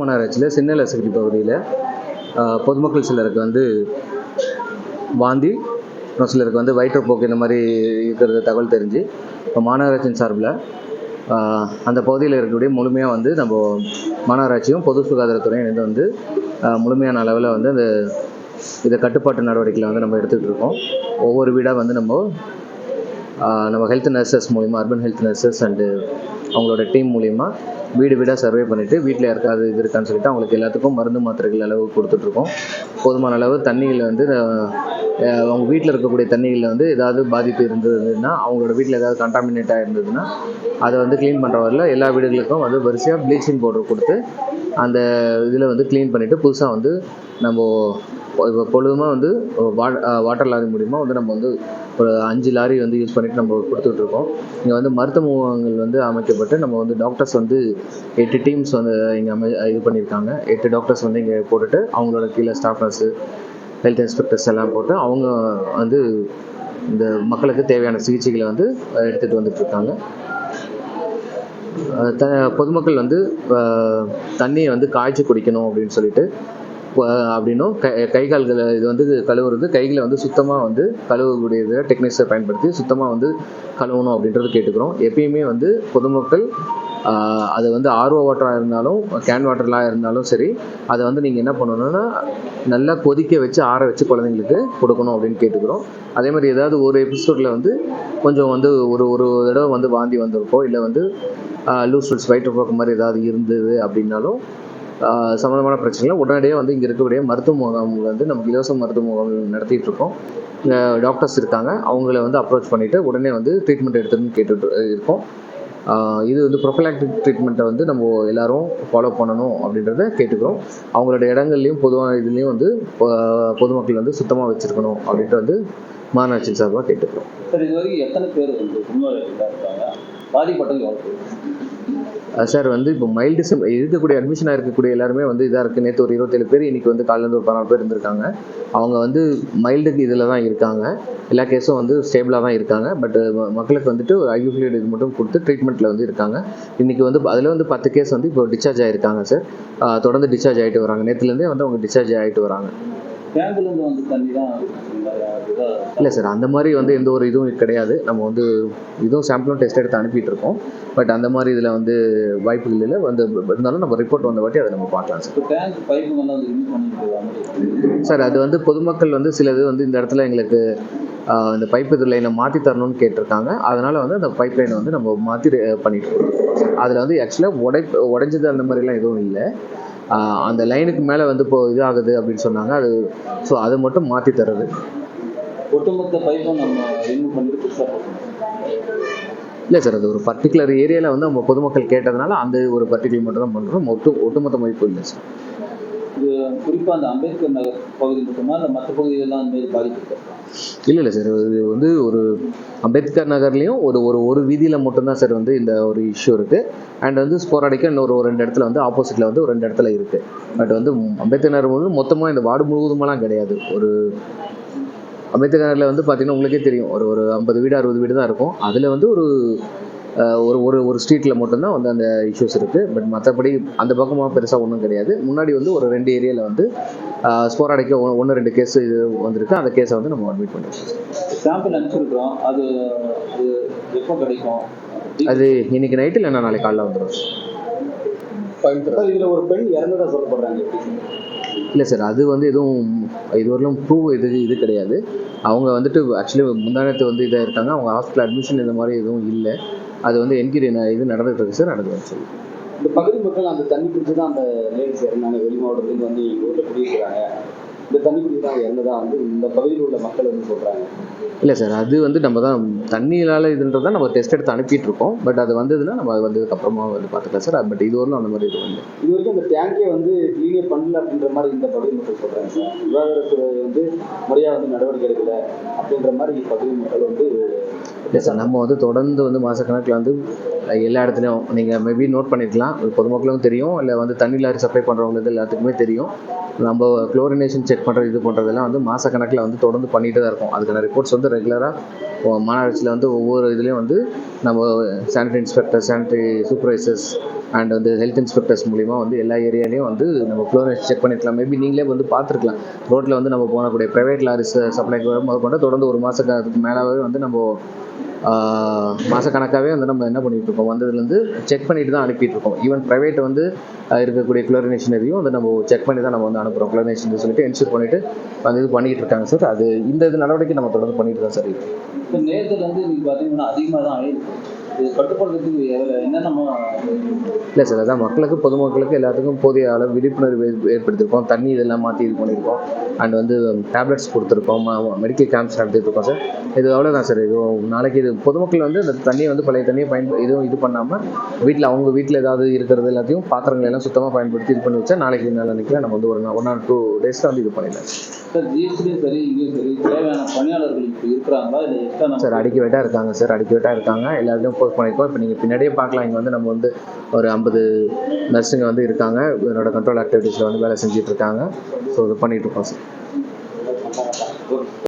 மாநகராட்சியில் சின்ன லசகிரி பகுதியில் பொதுமக்கள் சிலருக்கு வந்து வாந்தி அப்புறம் சிலருக்கு வந்து வயிற்றுப்போக்கு இந்த மாதிரி இருக்கிறது தகவல் தெரிஞ்சு இப்போ மாநகராட்சியின் சார்பில் அந்த பகுதியில் இருக்கக்கூடிய முழுமையாக வந்து நம்ம மாநகராட்சியும் பொது சுகாதாரத்துறையும் இணைந்து வந்து முழுமையான அளவில் வந்து அந்த இதை கட்டுப்பாட்டு நடவடிக்கைகளை வந்து நம்ம எடுத்துகிட்டு இருக்கோம். ஒவ்வொரு வீடாக வந்து நம்ம நம்ம ஹெல்த் நர்சஸ் மூலிமா அர்பன் ஹெல்த் நர்சஸ் அண்டு அவங்களோட டீம் மூலிமா வீடு வீடாக சர்வே பண்ணிவிட்டு வீட்டில் யாருக்காவது இது இருக்கான்னு சொல்லிட்டு அவங்களுக்கு எல்லாத்துக்கும் மருந்து மாத்திரைகள் அளவு கொடுத்துட்ருக்கோம். போதுமான அளவு தண்ணியில் வந்து அவங்க வீட்டில் இருக்கக்கூடிய தண்ணிகளில் வந்து ஏதாவது பாதிப்பு இருந்ததுன்னா அவங்களோட வீட்டில் ஏதாவது கண்டாமினேட்டாக இருந்ததுன்னா அதை வந்து க்ளீன் பண்ணுற வரல எல்லா வீடுகளுக்கும் வந்து வரிசையாக ப்ளீச்சிங் பவுடர் கொடுத்து அந்த இதில் வந்து க்ளீன் பண்ணிவிட்டு புதுசாக வந்து நம்ம இப்போ பொழுதுமாக வந்து வாட்டர் லாரி மூலிமா வந்து நம்ம வந்து ஒரு அஞ்சு லாரி வந்து யூஸ் பண்ணிட்டு நம்ம கொடுத்துட்ருக்கோம். இங்கே வந்து மருத்துவ வந்து அமைக்கப்பட்டு நம்ம வந்து டாக்டர்ஸ் வந்து எட்டு டீம்ஸ் வந்து இங்கே அமை இது பண்ணியிருக்காங்க. எட்டு டாக்டர்ஸ் வந்து இங்கே போட்டுட்டு அவங்களோட கீழே ஸ்டாஃப் நர்ஸு ஹெல்த் இன்ஸ்பெக்டர்ஸ் எல்லாம் போட்டு அவங்க வந்து இந்த மக்களுக்கு தேவையான சிகிச்சைகளை வந்து எடுத்துகிட்டு வந்துட்டுருக்காங்க த பொதுமக்கள் வந்து தண்ணியை வந்து காய்ச்சி குடிக்கணும் அப்படின்னு சொல்லிட்டு அப்படின்னும் கை கை கால்களை இது வந்து கழுவுறது கைகளை வந்து சுத்தமாக வந்து கழுவக்கூடிய டெக்னிக்ஸை பயன்படுத்தி சுத்தமாக வந்து கழுவணும் அப்படின்றது கேட்டுக்கிறோம். எப்பயுமே வந்து பொதுமக்கள் அது வந்து ஆர்ஓ வாட்டராக இருந்தாலும் கேன் வாட்டர்லாம் இருந்தாலும் சரி அதை வந்து நீங்கள் என்ன பண்ணணும்னா நல்லா கொதிக்க வச்சு ஆற வச்சு குழந்தைங்களுக்கு கொடுக்கணும் அப்படின்னு கேட்டுக்கிறோம். அதே மாதிரி ஏதாவது ஒரு எபிசோடில் வந்து கொஞ்சம் வந்து ஒரு ஒரு தடவை வந்து வாந்தி வந்திருக்கோம் இல்லை வந்து லூஸ் ஃபுட்ஸ் வயிற்றுப்போக்கு மாதிரி ஏதாவது இருந்தது அப்படின்னாலும் சம்மந்தமான பிரச்சனைகள் உடனடியாக வந்து இங்கே இருக்கக்கூடிய மருத்துவ முகாம்கள் வந்து நமக்கு இலவச மருத்துவ முகாம்கள் நடத்திட்டு இருக்கோம். டாக்டர்ஸ் இருக்காங்க. அவங்கள வந்து அப்ரோச் பண்ணிவிட்டு உடனே வந்து ட்ரீட்மெண்ட் எடுத்துன்னு கேட்டுட்டு இருக்கோம். இது வந்து ப்ரொஃபலாக்டிக் ட்ரீட்மெண்ட்டை வந்து நம்ம எல்லாரும் ஃபாலோ பண்ணணும் அப்படின்றத கேட்டுக்கிறோம். அவங்களோட இடங்கள்லையும் பொதுவான இதுலேயும் வந்து பொதுமக்கள் வந்து சுத்தமாக வச்சுருக்கணும் அப்படின்ட்டு வந்து மாநகராட்சி சார்பாக கேட்டுக்கிறோம். சார் இது வரைக்கும் எத்தனை பேர் வந்து பாதிப்பட்டது சார் வந்து இப்போ மைல்டு சிம் இருக்கக்கூடிய அட்மிஷனாக இருக்கக்கூடிய எல்லாருமே வந்து இதாக இருக்குது நேற்று ஒரு இருபத்தேழு பேர் இன்றைக்கி வந்து காலையிலேருந்து ஒரு பதினாலு பேர் இருந்திருக்காங்க. அவங்க வந்து மைல்டுக்கு இதில் தான் இருக்காங்க. எல்லா கேஸும் வந்து ஸ்டேபிளாக தான் இருக்காங்க. பட் மக்களுக்கு வந்துட்டு ஒரு ஐவி இது மட்டும் கொடுத்து ட்ரீட்மெண்ட்டில் வந்து இருக்காங்க. இன்றைக்கி வந்து அதில் வந்து பத்து கேஸ் வந்து இப்போ டிஸ்சார்ஜ் ஆகிருக்காங்க சார் தொடர்ந்து டிஸ்சார்ஜ் ஆகிட்டு வராங்க. நேற்றுலேருந்தே வந்து அவங்க டிஸ்சார்ஜ் ஆகிட்டு வராங்க. வந்து தண்ணி தான் இல்லை சார் அந்த மாதிரி வந்து எந்த ஒரு இதுவும் கிடையாது. நம்ம வந்து இதுவும் சாம்பிளும் டெஸ்ட் எடுத்து அனுப்பிட்டு இருக்கோம் பட் அந்த மாதிரி இதில் வந்து வாய்ப்புகள் இல்லை. வந்து இருந்தாலும் நம்ம ரிப்போர்ட் வந்த வாட்டி அதை நம்ம பார்க்கலாம் சார். சார் அது வந்து பொதுமக்கள் வந்து சிலது வந்து இந்த இடத்துல எங்களுக்கு அந்த இந்த பைப் இது லைனை மாற்றி தரணும்னு கேட்டிருக்காங்க. அதனால் வந்து அந்த பைப் லைனை வந்து நம்ம மாற்றி பண்ணிட்டு இருக்கோம். அதில் வந்து ஆக்சுவலாக உடை உடைஞ்சது அந்த மாதிரிலாம் எதுவும் இல்லை. அந்த லைனுக்கு மேலே வந்து இப்போ இதாகுது அப்படின்னு சொன்னாங்க. அது ஸோ அதை மட்டும் மாற்றி தர்றது. ஒட்டுமொத்த பைப்பும் நம்ம ரிமூவ் பண்ணிட்டு புதுசாக போட்டோம். இல்லை சார் அது ஒரு பர்டிகுலர் ஏரியாவில் வந்து நம்ம பொதுமக்கள் கேட்டதுனால அந்த ஒரு பர்டிகுலர் மட்டும் தான் பண்ணுறோம் ஒட்டு ஒட்டுமொத்த மதிப்பு இல்லை சார் இது குறிப்பாக அந்த அம்பேத்கர் நகர் பகுதி மட்டுமா? இல்லை மற்ற பகுதிகளெல்லாம் அந்த பாதிப்பு இல்லை இல்லை சார் இது வந்து ஒரு அம்பேத்கர் நகர்லேயும் ஒரு ஒரு ஒரு வீதியில் மட்டும்தான் சார் வந்து இந்த ஒரு இஷ்யூ இருக்குது அண்ட் வந்து ஸ்போராடிக்காக இன்னொரு ஒரு ரெண்டு இடத்துல வந்து ஆப்போசிட்டில் வந்து ஒரு ரெண்டு இடத்துல இருக்குது பட் வந்து அம்பேத்கர் நகர் முழு மொத்தமாக இந்த வார்டு முழுவதுமெல்லாம் கிடையாது. ஒரு அம்பேத்கர் வந்து பார்த்தீங்கன்னா உங்களுக்கே தெரியும். ஒரு ஒரு ஐம்பது வீடு அறுபது வீடு தான் இருக்கும். அதில் வந்து ஒரு ஒரு ஒரு ஒரு ஸ்ட்ரீட்டில் மட்டும்தான் வந்து அந்த இஷ்யூஸ் இருக்குது பட் மற்றபடி அந்த பக்கமாக பெருசாக ஒன்றும் கிடையாது. முன்னாடி வந்து ஒரு ரெண்டு ஏரியாவில் வந்து ஸ்போராடிக்க ஒன்று ரெண்டு கேஸ் இது வந்திருக்கு. அந்த கேஸை வந்து நம்ம அட்மிட் பண்ணிருக்கோம் சாம்பிள் அனுப்பிச்சிருக்கிறோம். அது அது எப்போ கிடைக்கும்? அது இன்னைக்கு நைட்டு இல்லைன்னா நாளைக்கு காலைல வந்துடும் சார் இதில் ஒரு பெண் இறந்ததா சொல்லப்படுறாங்க இல்லை சார் அது வந்து எதுவும் இதுவரையிலும் ப்ரூவ் இது இது கிடையாது. அவங்க வந்துட்டு ஆக்சுவலி முந்தானத்து வந்து இதாக இருக்காங்க. அவங்க ஹாஸ்பிட்டல் அட்மிஷன் இந்த மாதிரி எதுவும் இல்லை. அது வந்து என்கிரி இது நடந்துட்டு இருக்கு சார் நடந்து சொல்லி இந்த பகுதி மக்கள் அந்த தண்ணி குடிச்சு தான் அந்த லேடிஸ் இறந்தாங்க வெளி மாவட்டத்துலேருந்து வந்து எங்கள் ஊரில் குடியிருக்கிறாங்க. இந்த தண்ணி தான் இறந்ததா வந்து இந்த பகுதியில் உள்ள மக்கள் வந்து சொல்கிறாங்க இல்லை சார் அது வந்து நம்ம தான் தண்ணியால் இதுன்றதை நம்ம டெஸ்ட் எடுத்து அனுப்பிட்டு இருக்கோம். பட் அது வந்ததுன்னா நம்ம அது வந்ததுக்கு அப்புறமா வந்து பார்த்துக்கலாம் சார். பட் இது வரலும் அந்த மாதிரி எதுவும் இல்லை. இது வரைக்கும் அந்த டேங்கே வந்து க்ளீனே பண்ணல அப்படின்ற மாதிரி இந்த பகுதி மக்கள் சொல்கிறாங்க சார். சுகாதாரத்துறை வந்து முறையாக வந்து நடவடிக்கை எடுக்கல அப்படின்ற மாதிரி பகுதி மக்கள் வந்து இல்லை சார் நம்ம வந்து தொடர்ந்து வந்து மாதக்கணக்கில் வந்து எல்லா இடத்துலையும் நீங்கள் மேபி நோட் பண்ணிருக்கலாம். பொதுமக்களுக்கும் தெரியும். இல்லை வந்து தண்ணி லாரி சப்ளை பண்ணுறவங்களுக்கு எல்லாத்துக்குமே தெரியும். நம்ம குளோரினேஷன் செக் பண்ணுறது இது பண்ணுறதெல்லாம் வந்து மாதக்கணக்கில் வந்து தொடர்ந்து பண்ணிகிட்டு தான் இருக்கும். அதுக்கான ரிப்போர்ட்ஸ் வந்து ரெகுலராக மாநகராட்சியில் வந்து ஒவ்வொரு இதுலேயும் வந்து நம்ம sanitary inspector sanitary supervisors and வந்து ஹெல்த் இன்ஸ்பெக்டர்ஸ் மூலிமா வந்து எல்லா ஏரியாலையும் வந்து நம்ம குளோரினேஷன் செக் பண்ணிருக்கலாம். மேபி நீங்களே வந்து பார்த்துருக்கலாம். ரோட்டில் வந்து நம்ம போனக்கூடிய ப்ரைவேட் லாரிஸ் சப்ளைக்கு வரும்போது கொண்டு தொடர்ந்து ஒரு மாதத்துக்கு மேலாகவே வந்து நம்ம மாதக்கணக்காகவே வந்து நம்ம என்ன பண்ணிகிட்டு இருக்கோம் வந்ததுலேருந்து செக் பண்ணிட்டு தான் அனுப்பிட்டு இருக்கோம் ஈவன் ப்ரைவேட் வந்து இருக்கக்கூடிய குளோரினேஷனரியும் வந்து நம்ம செக் பண்ணி தான் நம்ம வந்து அனுப்புகிறோம் குளோரினேஷன் சொல்லிட்டு என்ஷூர் பண்ணிட்டு வந்து இது பண்ணிட்டு இருக்காங்க சார் அது இந்த இது நடவடிக்கை நம்ம தொடர்ந்து பண்ணிட்டு தான் சார் இப்போ நேரத்தில் வந்து நீங்கள் பார்த்தீங்கன்னா அதிகமாக தான் ஆயிருக்கு. இல்லை சார் அதான் மக்களுக்கு பொதுமக்களுக்கு எல்லாத்துக்கும் போதிய அளவு விழிப்புணர்வு ஏற்~ ஏற்படுத்தியிருக்கோம். தண்ணி இதெல்லாம் மாற்றி இது பண்ணியிருக்கோம். அண்ட் வந்து டேப்லெட்ஸ் கொடுத்துருக்கோம். மெடிக்கல் கேம்ப்ஸ் நடத்திட்டு இருக்கோம் சார். இது அவ்வளோதான் சார். இது நாளைக்கு இது பொதுமக்கள் வந்து இந்த தண்ணியை வந்து பழைய தண்ணியை பயன்ப இதுவும் இது பண்ணாமல் வீட்டில் அவங்க வீட்டில் ஏதாவது இருக்கிறது எல்லாத்தையும் பாத்திரங்கள் எல்லாம் சுத்தமாக பயன்படுத்தி இது பண்ணி வச்சா நாளைக்கு நாளைக்கு நம்ம வந்து ஒரு ஒன் ஆர் டூ டேஸில் வந்து இது பண்ணிடலாம் சார். ஜிஎஸ்டியும் சரி இங்கேயும் சரி தேவையான பணியாளர்கள் இப்போ இருக்கிறாங்களா? இல்லை எக்ஸ்ட்ரா சார் அடிக்கவேட்டாக இருக்காங்க சார். அடிக்கவேட்டாக இருக்காங்க. எல்லாத்துலேயும் போஸ்ட் பண்ணியிருக்கோம் இப்போ நீங்கள் பின்னாடியே பார்க்கலாம். இங்கே வந்து நம்ம வந்து ஒரு ஐம்பது நர்ஸுங்க வந்து இருக்காங்க. என்னோட கண்ட்ரோல் ஆக்டிவிட்டீஸில் வந்து வேலை செஞ்சிட்ருக்காங்க ஸோ இது பண்ணிட்டு இருக்கோம் சார்